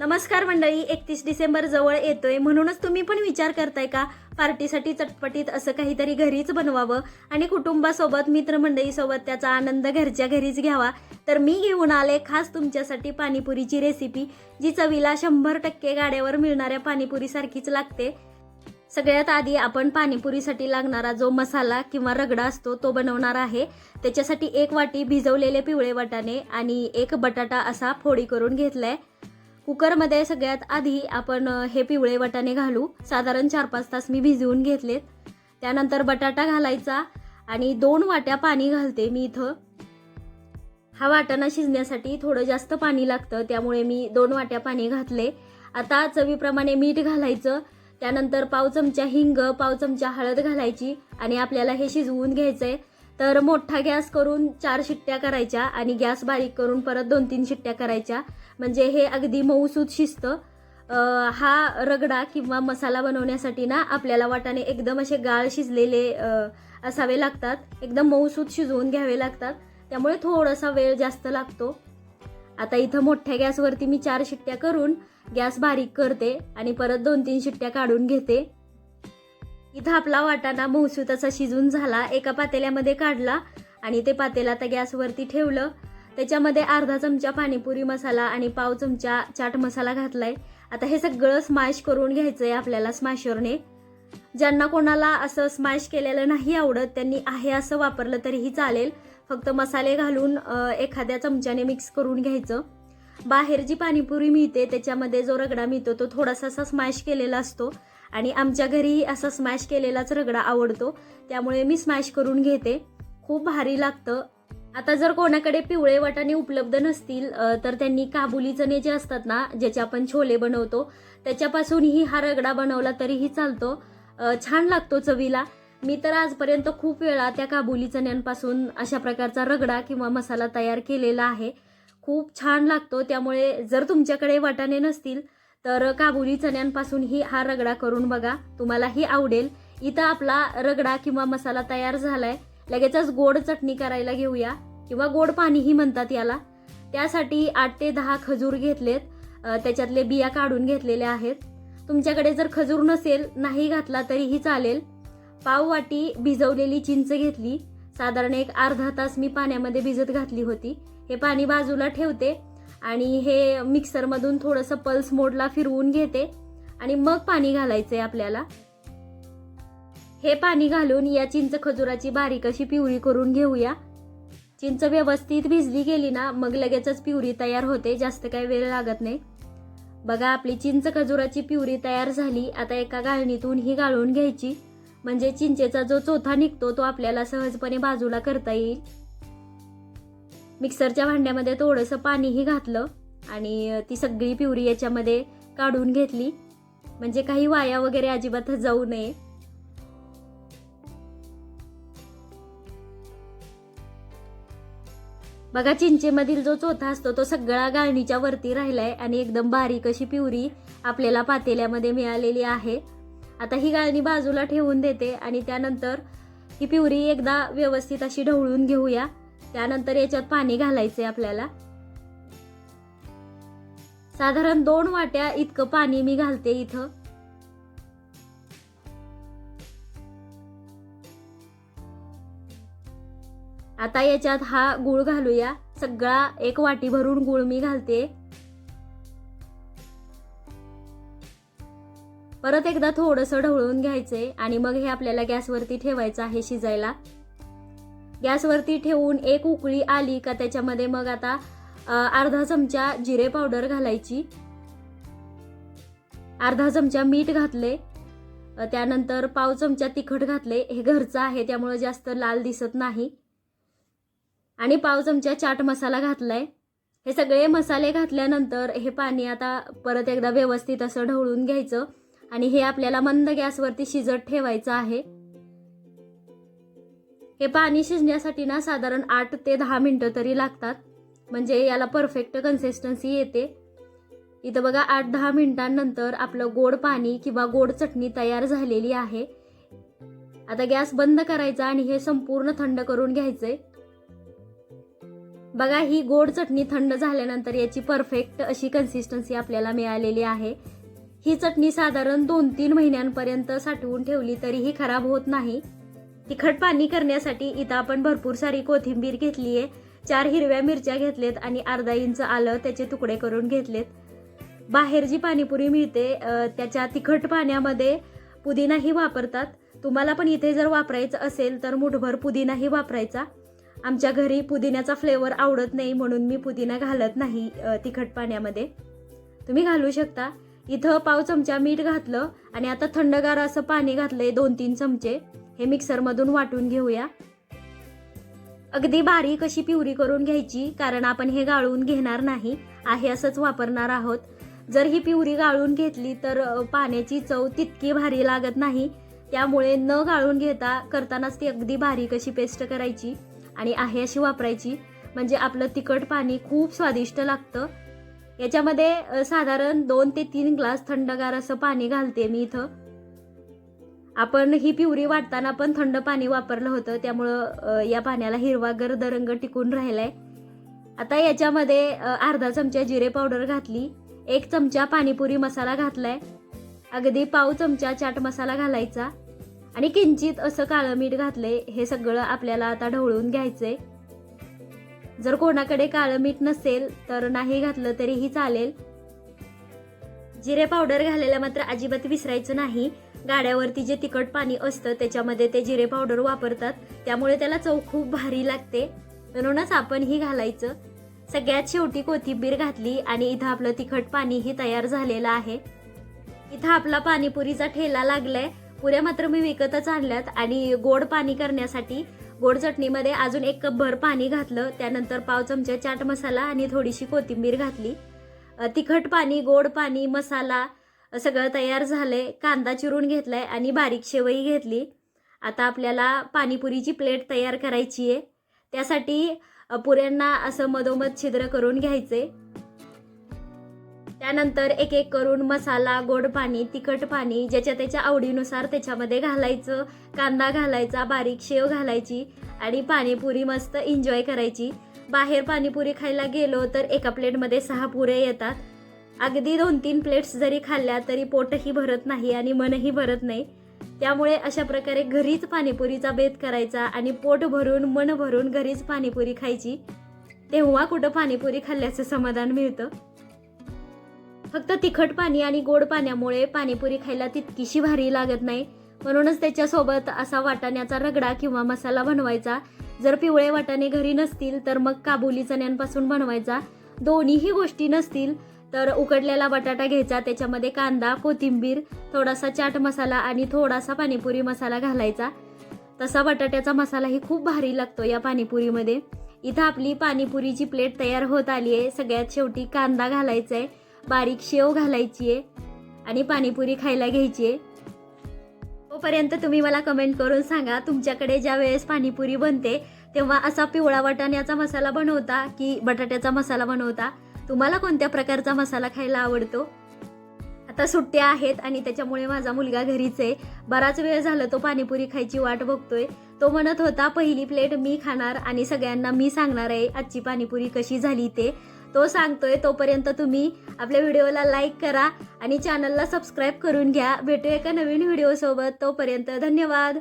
नमस्कार मंडळी एकतीस डिसेंबर जवळ येतोय. म्हणूनच तुम्ही पण विचार करताय का? पार्टीसाठी चटपटीत असं काहीतरी घरीच बनवावं आणि कुटुंबासोबत मित्रमंडळीसोबत त्याचा आनंद घरच्या घरीच घ्यावा. तर मी घेऊन आले खास तुमच्यासाठी पाणीपुरीची रेसिपी जी चवीला शंभर टक्के गाड्यावर मिळणाऱ्या पाणीपुरीसारखीच लागते. सगळ्यात आधी आपण पाणीपुरीसाठी लागणारा जो मसाला किंवा रगडा असतो तो बनवणार आहे. त्याच्यासाठी एक वाटी भिजवलेले पिवळे वाटाणे आणि एक बटाटा असा फोडी करून घेतलाय. कुकरमध्ये सगळ्यात आधी आपण हे पिवळे वाटाणे घालू. साधारण चार पाच तास मी भिजवून घेतलेत. त्यानंतर बटाटा घालायचा आणि दोन वाट्या पाणी घालते मी इथं. हा वाटाणा शिजण्यासाठी थोडं जास्त पाणी लागतं त्यामुळे मी दोन वाट्या पाणी घातले. आता चवीप्रमाणे मीठ घालायचं. त्यानंतर पाव चमचा हिंग पाव चमचा हळद घालायची आणि आपल्याला हे शिजवून घ्यायचं आहे तर मोठा गॅस करून चार शिट्ट्या करायच्या आणि गॅस बारीक करून परत दोन तीन शिट्ट्या करायच्या. म्हणजे हे अगदी मऊसूत शिजतं हा रगडा किंवा मसाला बनवण्यासाठी ना आपल्याला वाटाणे एकदम असे गाळ शिजलेले असावे लागतात. एकदम मऊसूत शिजवून घ्यावे लागतात. त्यामुळे थोडासा वेळ जास्त लागतो. आता इथं मोठ्या गॅसवरती मी चार शिट्ट्या करून गॅस बारीक करते आणि परत दोन तीन शिट्ट्या काढून घेते. इथं आपला वाटाणा मऊसूत असा शिजून झाला. एका पातेल्यामध्ये काढला आणि ते पातेला आता गॅसवरती ठेवलं. त्याच्यामध्ये अर्धा चमचा पाणीपुरी मसाला आणि पाव चमचा चाट मसाला घातलाय. आता हे सगळं स्मॅश करून घ्यायचंय आपल्याला स्मॅशरने ज्यांना कोणाला असं स्मॅश केलेलं नाही आवडत त्यांनी आहे असं वापरलं तरीही चालेल. फक्त मसाले घालून एखाद्या चमच्याने मिक्स करून घ्यायचं. बाहेर जी पाणीपुरी मिळते त्याच्यामध्ये जो रगडा मिळतो तो थोडासा असा स्मॅश केलेला असतो. आणि आमच्या घरीही असा स्मॅश केलेलाच रगडा आवडतो. त्यामुळे मी स्मॅश करून घेते. खूप भारी लागतं. आता जर कोणाकडे पिवळे वाटाणे उपलब्ध नसतील तर त्यांनी काबुली चणे जे असतात ना ज्याचे आपण छोले बनवतो त्याच्यापासूनही हा रगडा बनवला तरीही चालतो. छान लागतो चवीला. मी तर आजपर्यंत खूप वेळा त्या काबुली चण्यांपासून अशा प्रकारचा रगडा किंवा मसाला तयार केलेला आहे. खूप छान लागतो. त्यामुळे जर तुमच्याकडे वाटाणे नसतील तर काबुली चण्यांपासूनही हा रगडा करून बघा. तुम्हालाही आवडेल. इथं आपला रगडा किंवा मसाला तयार झालाय. लगेचच गोड चटणी करायला घेऊया. किंवा गोड पाणीही म्हणतात याला. त्यासाठी आठ ते दहा खजूर घेतलेत. त्याच्यातले बिया काढून घेतलेल्या आहेत. तुमच्याकडे जर खजूर नसेल नाही घातला तरीही चालेल. पाव वाटी भिजवलेली चिंच घेतली. साधारण एक अर्धा तास मी पाण्यामध्ये भिजत घातली होती. हे पाणी बाजूला ठेवते आणि हे मिक्सरमधून थोडंसं पल्स मोडला फिरवून घेते. आणि मग पाणी घालायचं आहे आपल्याला. हे पाणी घालून या चिंच खजुराची बारीक अशी पिवरी करून घेऊया? चिंच व्यवस्थित भिजली गेली ना मग लगेचच पिवरी तयार होते जास्त काही वेळ लागत नाही. बघा आपली चिंच खजुराची पिवरी तयार झाली आता एका गाळणीतून ही गाळून घ्यायची. म्हणजे चिंचेचा जो चोथा निघतो तो आपल्याला सहजपणे बाजूला करता येईल. मिक्सरच्या भांड्यामध्ये थोडंसं पाणीही घातलं आणि ती सगळी पिवरी याच्यामध्ये काढून घेतली. म्हणजे काही वाया वगैरे अजिबात जाऊ नये. बघा चिंचेमधील जो चोथा असतो तो सगळा गाळणीच्या वरती राहिलाय आणि एकदम बारीक अशी पिवरी आपल्याला पातेल्यामध्ये मिळालेली आहे. आता ही गाळणी बाजूला ठेवून देते आणि त्यानंतर ही पिवरी एकदा व्यवस्थित अशी ढवळून घेऊया. त्यानंतर याच्यात पाणी घालायचंय आपल्याला. साधारण दोन वाट्या इतकं पाणी मी घालते इथं. आता याच्यात हा गुळ घालूया. सगळा एक वाटी भरून गुळ मी घालते. परत एकदा थोडंसं ढवळून घ्यायचंय आणि मग हे आपल्याला गॅसवरती ठेवायचं आहे शिजायला. गॅसवरती ठेवून एक उकळी आली का त्याच्यामध्ये मग आता अर्धा चमचा जिरे पावडर घालायची. अर्धा चमचा मीठ घातले त्यानंतर पाव चमचा तिखट घातले हे घरचं आहे त्यामुळे जास्त लाल दिसत नाही. आणि पाव चमचा चाट मसाला घातलाय. हे सगळे मसाले घातल्यानंतर हे पाणी आता परत एकदा व्यवस्थित असं ढवळून घ्यायचं आणि हे आपल्याला मंद गॅसवरती शिजत ठेवायचं आहे. हे पाणी शिजण्यासाठी ना साधारण आठ ते दहा मिनटं तरी लागतात. म्हणजे याला परफेक्ट कन्सिस्टन्सी येते. इथं बघा आठ दहा मिनिटांनंतर आपलं गोड पाणी किंवा गोड चटणी तयार झालेली आहे. आता गॅस बंद करायचा आणि हे संपूर्ण थंड करून घ्यायचंय. बघा ही गोड चटणी थंड झाल्यानंतर याची परफेक्ट अशी कन्सिस्टन्सी आपल्याला मिळालेली आहे. ही चटणी साधारण दोन तीन महिन्यांपर्यंत साठवून ठेवली तरीही खराब होत नाही. तिखट पाणी करण्यासाठी इथं आपण भरपूर सारी कोथिंबीर घेतली आहे. चार हिरव्या मिरच्या घेतलेत आणि अर्धा इंच आलं त्याचे तुकडे करून घेतलेत. बाहेर जी पाणीपुरी मिळते त्याच्या तिखट पाण्यामध्ये पुदिनाही वापरतात. तुम्हाला पण इथे जर वापरायचं असेल तर मुठभर पुदिनाही वापरायचा. आमच्या घरी पुदिन्याचा फ्लेवर आवडत नाही म्हणून मी पुदिना घालत नाही तिखट पाण्यामध्ये. तुम्ही घालू शकता. इथं पाव चमचा मीठ घातलं आणि आता थंडगार असं पाणी घातलंय दोन तीन चमचे. हे मिक्सरमधून वाटून घेऊया. अगदी बारीक अशी पिवरी करून घ्यायची कारण आपण हे गाळून घेणार नाही आहे असंच वापरणार आहोत. जर ही पिवरी गाळून घेतली तर पाण्याची चव तितकी भारी लागत नाही. त्यामुळे न गाळून घेता करतानाच ती अगदी बारीक अशी पेस्ट करायची. आणि आहे अशी वापरायची. म्हणजे आपलं तिखट पाणी खूप स्वादिष्ट लागतं. याच्यामध्ये साधारण दोन ते तीन ग्लास थंडगार असं पाणी घालते मी इथं. आपण ही पिवरी वाटताना पण थंड पाणी वापरलं होतं. त्यामुळं या पाण्याला हिरवा गर्द रंग टिकून राहिलाय. आता याच्यामध्ये अर्धा चमचा जिरे पावडर घातली. एक चमचा पाणीपुरी मसाला घातलाय. अगदी पाव चमचा चाट मसाला घालायचा. आणि किंचित असं काळं मीठ घातले हे सगळं आपल्याला आता ढवळून घ्यायचंय. जर कोणाकडे काळं मीठ नसेल तर नाही घातलं तरीही चालेल. जिरे पावडर घालायला मात्र अजिबात विसरायचं नाही. गाड्यावरती जे तिखट पाणी असतं त्याच्यामध्ये ते जिरे पावडर वापरतात. त्यामुळे त्याला चव खूप भारी लागते. म्हणूनच आपण ही घालायचं. सगळ्यात शेवटी कोथिंबीर घातली आणि इथं आपलं तिखट पाणीही तयार झालेलं आहे. इथं आपला पाणीपुरीचा ठेला लागलाय. पुऱ्या मात्र मी विकतच आणल्यात आणि गोड पाणी करण्यासाठी गोड चटणीमध्ये अजून एक कपभर पाणी घातलं. त्यानंतर पाव चमचा चाट मसाला आणि थोडीशी कोथिंबीर घातली. तिखट पाणी गोड पाणी मसाला सगळं तयार झालंय. कांदा चिरून घेतलाय आणि बारीक शेवई घेतली. आता आपल्याला पाणीपुरीची प्लेट तयार करायची आहे. त्यासाठी पुऱ्यांना असं मधोमध छिद्र करून घ्यायचे त्यानंतर एक एक करून मसाला गोड पाणी तिखट पाणी ज्याच्या त्याच्या आवडीनुसार त्याच्यामध्ये घालायचं. कांदा घालायचा बारीक शेव घालायची आणि पाणीपुरी मस्त एन्जॉय करायची. बाहेर पाणीपुरी खायला गेलो तर एका प्लेटमध्ये सहा पुऱ्या येतात. अगदी दोन तीन प्लेट्स जरी खाल्ल्या तरी पोटही भरत नाही आणि मनही भरत नाही. त्यामुळे अशा प्रकारे घरीच पाणीपुरीचा बेत करायचा आणि पोट भरून मन भरून घरीच पाणीपुरी खायची. तेव्हा कुठं पाणीपुरी खाल्ल्याचं समाधान मिळतं. फक्त तिखट पाणी आणि गोड पाण्यामुळे पाणीपुरी खायला तितकीशी भारी लागत नाही. म्हणूनच त्याच्यासोबत असा वाटाण्याचा रगडा किंवा मसाला बनवायचा. जर पिवळे वाटाणे घरी नसतील तर मग काबुली चण्यांपासून बनवायचा. दोन्हीही गोष्टी नसतील तर उकडलेला बटाटा घ्यायचा. त्याच्यामध्ये कांदा कोथिंबीर थोडासा चाट मसाला आणि थोडासा पाणीपुरी मसाला घालायचा. तसा बटाट्याचा मसालाही खूप भारी लागतो या पाणीपुरीमध्ये. इथं आपली पाणीपुरीची प्लेट तयार होत आली आहे सगळ्यात शेवटी कांदा घालायचा आहे बारीक शेव घालायची आहे आणि पाणीपुरी खायला घ्यायची आहे तोपर्यंत तुम्ही मला कमेंट करून सांगा तुमच्याकडे ज्या वेळेस पाणीपुरी बनते तेव्हा असा पिवळा वाटाण्याचा मसाला बनवता की बटाट्याचा मसाला बनवता? तुम्हाला कोणत्या प्रकारचा मसाला खायला आवडतो? आता सुट्ट्या आहेत आणि त्याच्यामुळे माझा मुलगा घरीच आहे. बराच वेळ झालं तो पाणीपुरी खायची वाट बघतोय. तो म्हणत होता पहिली प्लेट मी खाणार आणि सगळ्यांना मी सांगणार आहे आजची पाणीपुरी कशी झाली ते. तो सांगतोय तोपर्यंत तुम्ही आपल्या व्हिडिओला लाईक करा आणि चॅनलला सबस्क्राईब करून घ्या. भेटूया एका नवीन व्हिडिओसोबत तोपर्यंत धन्यवाद.